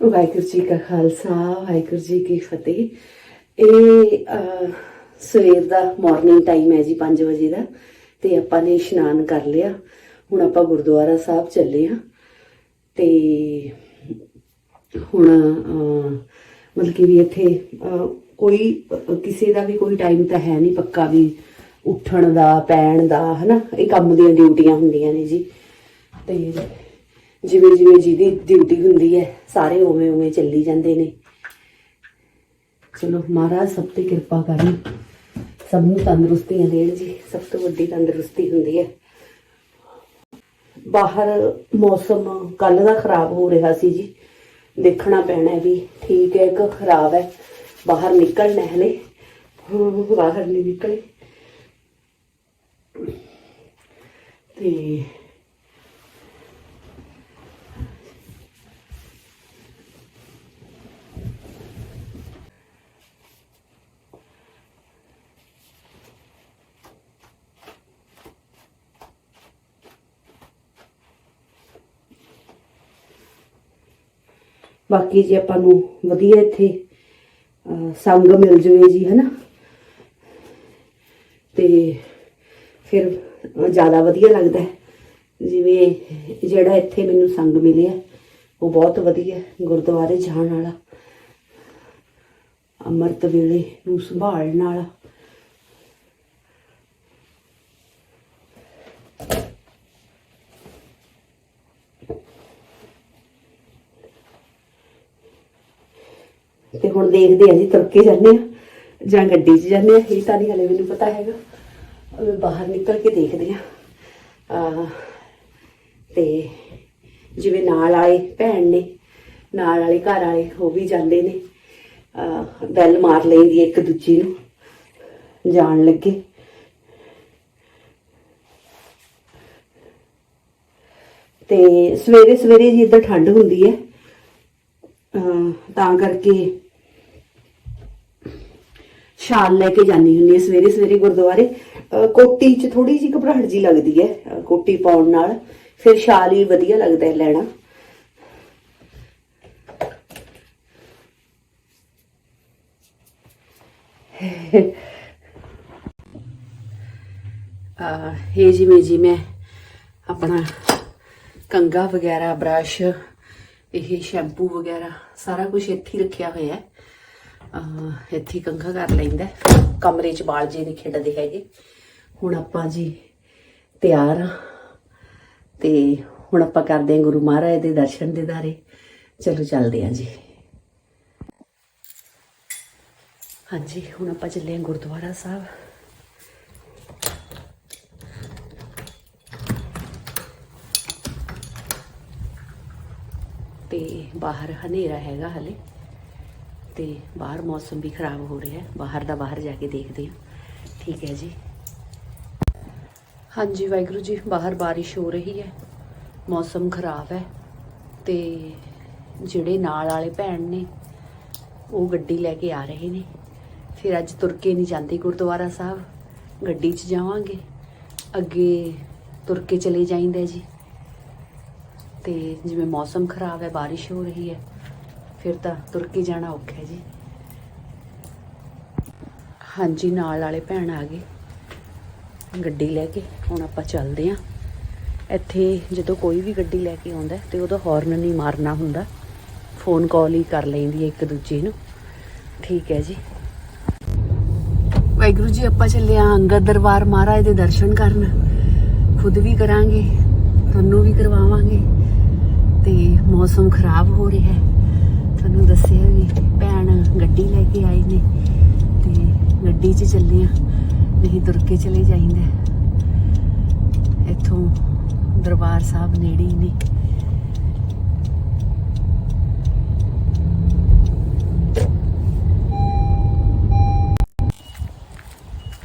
ਵਾਹਿਗੁਰੂ ਜੀ ਕਾ ਖਾਲਸਾ, ਵਾਹਿਗੁਰੂ ਜੀ ਕੀ ਫਤਿਹ। ਇਹ ਸਵੇਰ ਦਾ ਮਾਰਨਿੰਗ ਟਾਈਮ ਹੈ ਜੀ 5 ਵਜੇ ਦਾ। ਤੇ ਆਪਾਂ ਨੇ ਇਸ਼ਨਾਨ ਕਰ ਲਿਆ। ਹੁਣ ਆਪਾਂ ਗੁਰਦੁਆਰਾ ਸਾਹਿਬ ਚੱਲੇ ਆ ਤੇ ਹੁਣ ਮਤਲਬ ਕਿ ਵੀ ਇੱਥੇ ਕੋਈ ਕਿਸੇ ਦਾ ਵੀ ਕੋਈ ਟਾਈਮ ਤਾਂ ਹੈ ਨਹੀਂ ਪੱਕਾ ਵੀ ਉੱਠਣ ਦਾ, ਪੈਣ ਦਾ, ਹਨਾ? ਇਹ ਕੰਮ ਦੀਆਂ ਡਿਊਟੀਆਂ ਹੁੰਦੀਆਂ ਨੇ ਜੀ। ਤੇ ਜਿਵੇਂ ਜਿਵੇਂ ਜਿਹਦੀ ਡਿਊਟੀ ਹੁੰਦੀ ਹੈ, ਸਾਰੇ ਉਵੇਂ ਉਵੇਂ ਚੱਲੀ ਜਾਂਦੇ ਨੇ। ਚਲੋ ਮਹਾਰਾਜ, ਸਭ ਤੇ ਕਿਰਪਾ ਕਰੇ ਸਭ ਨੂੰ ਤੰਦਰੁਸਤੀਆਂ ਦੇਣ ਜੀ। ਸਭ ਤੋਂ ਵੱਡੀ ਤੰਦਰੁਸਤੀ ਹੁੰਦੀ ਹੈ। ਬਾਹਰ ਮੌਸਮ ਕੱਲ ਦਾ ਖਰਾਬ ਹੋ ਰਿਹਾ ਸੀ ਜੀ। ਦੇਖਣਾ ਪੈਣਾ ਵੀ ਠੀਕ ਹੈ ਕਿ ਖਰਾਬ ਹੈ। ਬਾਹਰ ਨਿਕਲਣਾ ਹੈ ਹਲੇ ਬਾਹਰ ਨਹੀਂ ਨਿਕਲੇ। ਤੇ ਬਾਕੀ ਜੇ ਆਪਾਂ ਨੂੰ ਵਧੀਆ ਇੱਥੇ ਸੰਗ ਮਿਲ ਜਵੇ ਜੀ, ਹਨਾ? ਤੇ ਫਿਰ ਜ਼ਿਆਦਾ ਵਧੀਆ ਲੱਗਦਾ ਜਿਵੇਂ ਜਿਹੜਾ ਇੱਥੇ ਮੈਨੂੰ ਸੰਗ ਮਿਲਿਆ, ਉਹ ਬਹੁਤ ਵਧੀਆ ਗੁਰਦੁਆਰੇ ਜਾਣ ਵਾਲਾ। ਅੰਮ੍ਰਿਤ ਵੇਲੇ ਨੂੰ ਸੰਭਾਲਣ ਵਾਲਾ ਤੇ ਹੁਣ ਦੇਖਦੇ ਆ ਜੀ ਤੁਰ ਕੇ ਜਾਂਦੇ ਆ ਜਾਂ ਗੱਡੀ 'ਚ ਜਾਂਦੇ ਆ, ਇਹ ਤਾਂ ਨਹੀਂ ਹਲੇ ਮੈਨੂੰ ਪਤਾ ਹੈਗਾ। ਅਹ ਬਾਹਰ ਨਿਕਲ ਕੇ ਦੇਖਦੇ ਆ। ਆ ਤੇ ਜਿਵੇਂ ਨਾਲ ਆਏ ਭੈਣ ਨੇ, ਨਾਲ ਵਾਲੇ ਘਰ ਵਾਲੇ, ਉਹ ਵੀ ਜਾਂਦੇ ਨੇ। ਆ ਬੈਲ ਮਾਰ ਲੈਂਦੀ ਇੱਕ ਦੂਜੀ ਨੂੰ, ਜਾਣ ਲੱਗੇ। ਤੇ ਸਵੇਰੇ ਸਵੇਰੇ ਜੀ ਇੱਧਰ ਠੰਡ ਹੁੰਦੀ ਹੈ। ਅਹ ਤਾਂ ਕਰਕੇ ਸ਼ਾਲ ਲੈ ਕੇ ਜਾਂਦੀ ਹੁੰਦੀ ਹਾਂ ਸਵੇਰੇ ਸਵੇਰੇ ਗੁਰਦੁਆਰੇ। ਕੋਟੀ 'ਚ ਥੋੜੀ ਜਿਹੀ ਘਬਰਾਹਟ ਜੀ ਲੱਗਦੀ ਹੈ ਕੋਟੀ ਪਾਉਣ ਨਾਲ। ਫਿਰ ਸ਼ਾਲ ਹੀ ਵਧੀਆ ਲੱਗਦਾ ਹੈ ਲੈਣਾ। ਆਹ ਇਹ ਜਿਵੇਂ ਜੀ ਮੈਂ ਆਪਣਾ ਕੰਗਾ ਵਗੈਰਾ, ਬ੍ਰਸ਼, ਇਹ ਸ਼ੈਂਪੂ ਵਗੈਰਾ, ਸਾਰਾ ਕੁਝ ਇੱਥੇ ਹੀ ਰੱਖਿਆ ਹੋਇਆ ਹੈ। ਇੱਥੇ ਕੰਘਾ ਕਰ ਲੈਂਦਾ ਕਮਰੇ 'ਚ ਬਾਲ ਜੇ ਨਹੀਂ ਖੇਡਦੇ ਹੈਗੇ। ਹੁਣ ਆਪਾਂ ਜੀ ਤਿਆਰ ਆ ਤੇ ਹੁਣ ਆਪਾਂ ਕਰਦੇ ਹਾਂ ਗੁਰੂ ਮਹਾਰਾਜ ਦੇ ਦਰਸ਼ਨ ਦੇ ਦਿਦਾਰੇ ਚਲੋ ਚੱਲਦੇ ਹਾਂ ਜੀ। ਹਾਂਜੀ, ਹੁਣ ਆਪਾਂ ਚੱਲੇ ਹਾਂ ਗੁਰਦੁਆਰਾ ਸਾਹਿਬ। ਤੇ ਬਾਹਰ ਹਨੇਰਾ ਹੈਗਾ ਹਲੇ। ਤੇ ਬਾਹਰ ਮੌਸਮ ਵੀ ਖਰਾਬ ਹੋ ਰਿਹਾ ਹੈ। ਬਾਹਰ ਦਾ ਬਾਹਰ ਜਾ ਕੇ ਦੇਖਦੇ ਹਾਂ। ਠੀਕ ਹੈ ਜੀ। ਹਾਂਜੀ, ਵਾਹਿਗੁਰੂ ਜੀ, ਬਾਹਰ ਬਾਰਿਸ਼ ਹੋ ਰਹੀ ਹੈ। ਮੌਸਮ ਖਰਾਬ ਹੈ ਤੇ ਜਿਹੜੇ ਨਾਲ ਵਾਲੇ ਭੈਣ ਨੇ, ਉਹ ਗੱਡੀ ਲੈ ਕੇ ਆ ਰਹੇ ਨੇ। ਫਿਰ ਅੱਜ ਤੁਰ ਕੇ ਨਹੀਂ ਜਾਂਦੇ ਗੁਰਦੁਆਰਾ ਸਾਹਿਬ। ਗੱਡੀ 'ਚ ਜਾਵਾਂਗੇ। ਅੱਗੇ ਤੁਰ ਕੇ ਚਲੇ ਜਾਈਂਦੇ ਜੀ। ਤੇ ਜਿਵੇਂ ਮੌਸਮ ਖਰਾਬ ਹੈ, ਬਾਰਿਸ਼ ਹੋ ਰਹੀ ਹੈ ਫਿਰ ਤਾਂ ਤੁਰ ਕੇ ਜਾਣਾ ਔਖਾ ਜੀ। ਹਾਂਜੀ, ਨਾਲ ਵਾਲੇ ਭੈਣ ਆ ਗਏ। ਗੱਡੀ ਲੈ ਕੇ ਹੁਣ ਆਪਾਂ ਚੱਲਦੇ ਆਂ ਇੱਥੇ ਜਦੋਂ ਕੋਈ ਵੀ ਗੱਡੀ ਲੈ ਕੇ ਆਉਂਦਾ ਤੇ ਉਹਦਾ ਹਾਰਨ ਨਹੀਂ ਮਾਰਨਾ ਹੁੰਦਾ। ਫੋਨ ਕਾਲ ਹੀ ਕਰ ਲੈਂਦੀ ਹੈ ਇੱਕ ਦੂਜੇ ਨੂੰ। ਠੀਕ ਹੈ ਜੀ। ਵਾਹਿਗੁਰੂ ਜੀ, ਆਪਾਂ ਚੱਲੇ ਆਂ ਅੰਗਦ ਦਰਬਾਰ ਮਹਾਰਾਜ ਦੇ ਦਰਸ਼ਨ ਕਰਨ। ਖੁਦ ਵੀ ਕਰਾਂਗੇ, ਤੁਹਾਨੂੰ ਵੀ ਕਰਵਾਵਾਂਗੇ। ਤੇ ਮੌਸਮ ਖਰਾਬ ਹੋ ਰਿਹਾ ਹੈ। ਤੁਹਾਨੂੰ ਦੱਸਿਆ ਵੀ ਭੈਣ ਗੱਡੀ ਲੈ ਕੇ ਆਈ ਨੇ ਤੇ ਗੱਡੀ 'ਚ ਚੱਲੇ ਆ, ਨਹੀਂ ਤੁਰ ਕੇ ਚਲੇ ਜਾਈਂਦੇ। ਇੱਥੋਂ ਦਰਬਾਰ ਸਾਹਿਬ ਨੇੜੇ ਹੀ ਨੇ।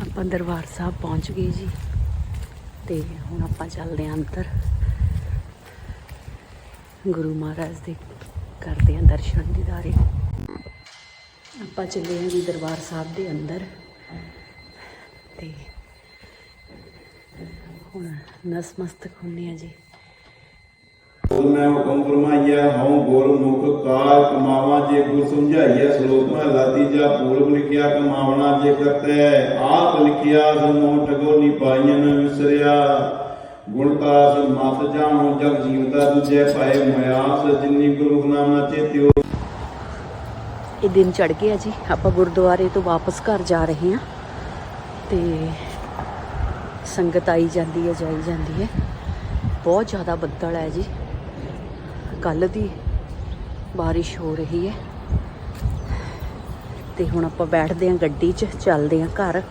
ਆਪਾਂ ਦਰਬਾਰ ਸਾਹਿਬ ਪਹੁੰਚ ਗਏ ਜੀ ਤੇ ਹੁਣ ਆਪਾਂ ਚੱਲਦੇ ਆਂ ਅੰਦਰ। ਗੁਰੂ ਮਹਾਰਾਜ ਦੇ ਕਰਦੇ ਆਂ ਦਰਸ਼ਨ ਦੀਦਾਰੇ ਆਪਾਂ ਚੱਲੇ ਆਂ ਜੀ ਦਰਬਾਰ ਸਾਹਿਬ ਦੇ ਅੰਦਰ। ਤੇ ਹੁਣ ਨਸਮਸਤਕ ਹੁੰਨੇ ਆ ਜੀ। ਮੈਂ ਹੁਕਮ ਫਰਮਾਈਆ ਹਉ ਗੁਰ ਮੁਖ ਕਮਾਵਾ ਜੇ ਗੁਰ ਸਮਝਾਈਆ ਸ਼ਲੋਕ ਮਹਲਾ ਤੀਜਾ ਪੂਰਬ ਲਿਖਿਆ, ਕਮਾਵਣਾ ਜੇ ਕਰਤੈ, ਆਪ ਲਿਖਿਆ ਸਮੋ ਟਗੋ ਨਿਪਾਈਆਂ ਨ ਵਿਸਰਿਆ। ਗੁਣਤਾਸ ਮਤ ਜਾਣੋ, ਜਗ ਜੀਵਤਾ ਤੁਝੇ ਭਾਏ ਮਿਆਸ ਜਿਨੀ ਗੁਰੂ ਨਾਮ ਚੇਤਿਓ ਇਹ ਦਿਨ ਚੜ ਗਿਆ ਜੀ। ਆਪਾਂ ਗੁਰਦੁਆਰੇ ਤੋਂ ਵਾਪਸ ਘਰ ਜਾ ਰਹੇ ਹਾਂ ਤੇ ਸੰਗਤ ਆਈ ਜਾਂਦੀ ਹੈ, ਜਾਈ ਜਾਂਦੀ ਹੈ। ਬਹੁਤ ਜ਼ਿਆਦਾ ਬੱਦਲ ਹੈ ਜੀ। ਕੱਲ ਦੀ ਬਾਰਿਸ਼ ਹੋ ਰਹੀ ਹੈ। ਤੇ ਹੁਣ ਆਪਾਂ ਬੈਠਦੇ ਹਾਂ ਗੱਡੀ 'ਚ, ਚੱਲਦੇ ਹਾਂ ਘਰ।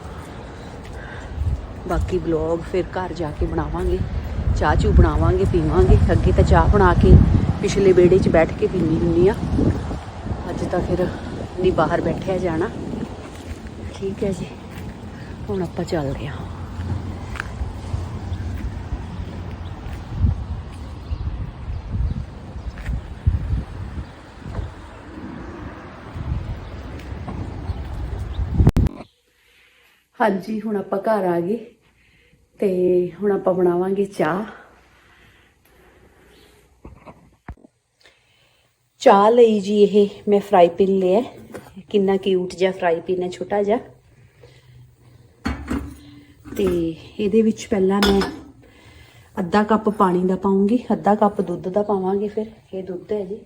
ਬਾਕੀ ਵਲੌਗ ਫਿਰ ਘਰ ਜਾ ਕੇ ਬਣਾਵਾਂਗੇ, ਚਾਹ ਚੂ ਬਣਾਵਾਂਗੇ, ਪੀਵਾਂਗੇ। ਅੱਗੇ ਤਾਂ ਚਾਹ ਬਣਾ ਕੇ ਪਿਛਲੇ ਵਿਹੜੇ 'ਚ ਬੈਠ ਕੇ ਪੀਣੀ ਹੁੰਦੀ ਆ। ਅੱਜ ਤਾਂ ਫਿਰ ਨਹੀਂ ਬਾਹਰ ਬੈਠਿਆ ਜਾਣਾ। ਠੀਕ ਹੈ ਜੀ। ਹੁਣ ਆਪਾਂ ਚੱਲਦੇ ਹਾਂ। ਹਾਂਜੀ, ਹੁਣ ਆਪਾਂ ਘਰ ਆ ਗਏ। ਤੇ ਹੁਣ ਆਪਾਂ ਬਣਾਵਾਂਗੇ ਚਾਹ। ਚਾਹ ਲਈ ਜੀ ਇਹ ਮੈਂ ਫਰਾਈ ਪੈਨ ਲਿਆ ਕਿੰਨਾ ਕਿਊਟ ਜਿਹਾ ਫਰਾਈ ਪੈਨ ਹੈ, ਛੋਟਾ ਜਿਹਾ। ਤੇ ਇਹਦੇ ਵਿੱਚ ਪਹਿਲਾਂ ਮੈਂ ਅੱਧਾ ਕੱਪ ਪਾਣੀ ਦਾ ਪਾਉਂਗੀ, ਅੱਧਾ ਕੱਪ ਦੁੱਧ ਦਾ ਪਾਵਾਂਗੇ ਫਿਰ। ਇਹ ਦੁੱਧ ਹੈ ਜੀ।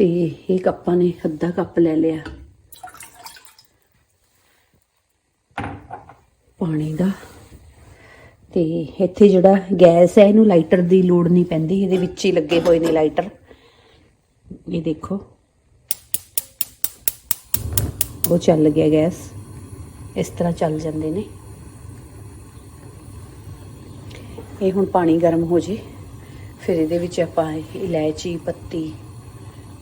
ਤੇ ਇਹ ਕੱਪਾਂ ਨੇ ਅੱਧਾ ਕੱਪ ਲੈ ਲਿਆ। ਪਾਣੀ ਦਾ। ਤੇ ਇੱਥੇ ਜਿਹੜਾ ਗੈਸ ਹੈ, ਇਹਨੂੰ ਲਾਈਟਰ ਦੀ ਲੋੜ ਨਹੀਂ ਪੈਂਦੀ। ਇਹਦੇ ਵਿੱਚ ਹੀ ਲੱਗੇ ਹੋਏ ਨੇ ਲਾਈਟਰ। ਇਹ ਦੇਖੋ। ਉਹ ਚੱਲ ਗਿਆ ਗੈਸ। ਇਸ ਤਰ੍ਹਾਂ ਚੱਲ ਜਾਂਦੇ ਨੇ। ਇਹ ਹੁਣ ਪਾਣੀ ਗਰਮ ਹੋ ਜੇ। ਫਿਰ ਇਹਦੇ ਵਿੱਚ ਆਪਾਂ ਇਲਾਇਚੀ, ਪੱਤੀ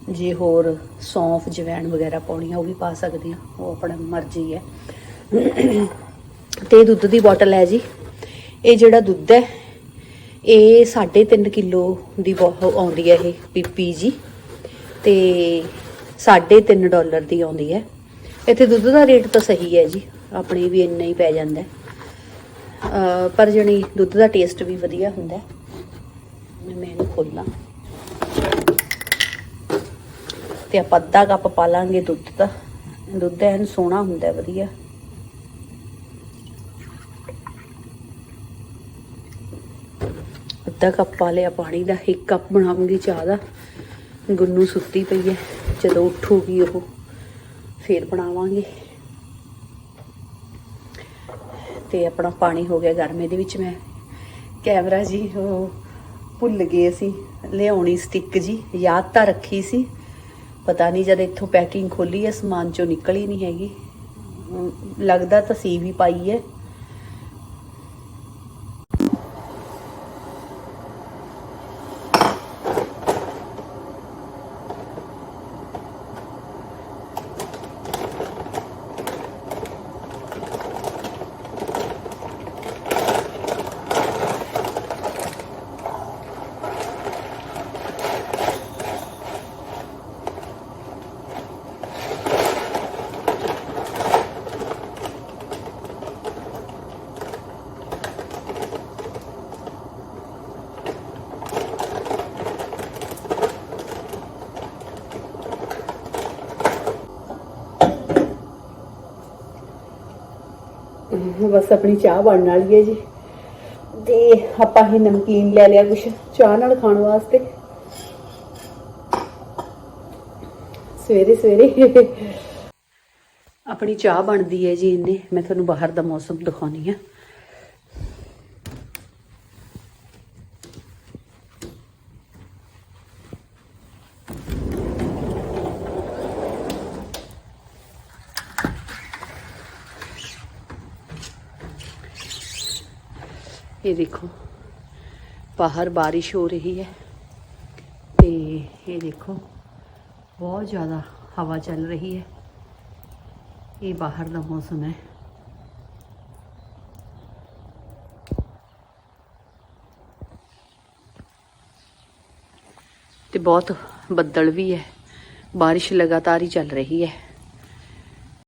ਜੇ ਹੋਰ ਸੌਂਫ, ਜਵੈਣ ਵਗੈਰਾ ਪਾਉਣੀ ਆ ਉਹ ਵੀ ਪਾ ਸਕਦੇ ਆ ਉਹ ਆਪਣਾ ਮਰਜ਼ੀ ਹੈ। ਤੇ ਦੁੱਧ ਦੀ ਬੋਟਲ ਹੈ ਜੀ। ਇਹ ਜਿਹੜਾ ਦੁੱਧ ਹੈ, ਇਹ 3.5 ਕਿਲੋ ਦੀ ਬੋ- ਆਉਂਦੀ ਹੈ ਇਹ ਪੀਪੀ ਜੀ। ਤੇ 3.5 ਡਾਲਰ ਦੀ ਆਉਂਦੀ ਹੈ। ਇੱਥੇ ਦੁੱਧ ਦਾ ਰੇਟ ਤਾਂ ਸਹੀ ਹੈ ਜੀ। ਆਪਣੇ ਵੀ ਇੰਨਾ ਹੀ ਪੈ ਜਾਂਦਾ ਪਰ ਜਣੀ ਦੁੱਧ ਦਾ ਟੇਸਟ ਵੀ ਵਧੀਆ ਹੁੰਦਾ ਮੈਂ ਇਹਨੂੰ ਖੋਲਾਂ ਤੇ ਆਪਾਂ ਅੱਧਾ ਕੱਪ ਪਾ ਲਾਂਗੇ ਦੁੱਧ ਦਾ। ਦੁੱਧ ਐਨ ਸੋਹਣਾ ਹੁੰਦਾ, ਵਧੀਆ। ਅੱਧਾ ਕੱਪ ਪਾ ਲਿਆ ਪਾਣੀ ਦਾ, ਇੱਕ ਕੱਪ ਬਣਾਵਾਂਗੀ ਚਾਹ ਦਾ। ਗੁੰਨੂ ਸੁੱਤੀ ਪਈ ਹੈ ਜਦੋਂ ਉੱਠੂਗੀ ਉਹ, ਫੇਰ ਬਣਾਵਾਂਗੇ। ਤੇ ਆਪਣਾ ਪਾਣੀ ਹੋ ਗਿਆ ਗਰਮ ਦੇ ਵਿੱਚ ਮੈਂ ਕੈਮਰਾ ਜੀ ਉਹ ਭੁੱਲ ਗਏ ਅਸੀਂ, ਲਿਆਉਣੀ ਸਟਿੱਕ ਜੀ, ਯਾਦ ਤਾਂ ਰੱਖੀ ਸੀ। ਪਤਾ ਨਹੀਂ ਜਦ ਇੱਥੋਂ ਪੈਕਿੰਗ ਖੋਲੀ ਹੈ, ਸਮਾਨ ਚੋਂ ਨਿਕਲੀ ਨਹੀਂ ਹੈਗੀ। ਲੱਗਦਾ ਤਾਂ ਸੀ ਵੀ ਪਾਈ ਹੈ। ਬਸ ਆਪਣੀ ਚਾਹ ਬਣਨ ਵਾਲੀ ਹੈ ਜੀ। ਤੇ ਆਪਾਂ ਇਹ ਨਮਕੀਨ ਲੈ ਲਿਆ ਕੁਛ ਚਾਹ ਨਾਲ ਖਾਣ ਵਾਸਤੇ। ਸਵੇਰੇ ਸਵੇਰੇ। ਆਪਣੀ ਚਾਹ ਬਣਦੀ ਹੈ ਜੀ ਇਹਨੇ ਮੈਂ ਤੁਹਾਨੂੰ ਬਾਹਰ ਦਾ ਮੌਸਮ ਦਿਖਾਉਣੀ ਆ। ये देखो बाहर बारिश हो रही है तो ये देखो बहुत ज़्यादा हवा चल रही है ये बाहर का मौसम है ਤੇ ਬਹੁਤ ਬੱਦਲ ਵੀ ਹੈ ਬਾਰਿਸ਼ ਲਗਾਤਾਰ ਹੀ ਚੱਲ ਰਹੀ ਹੈ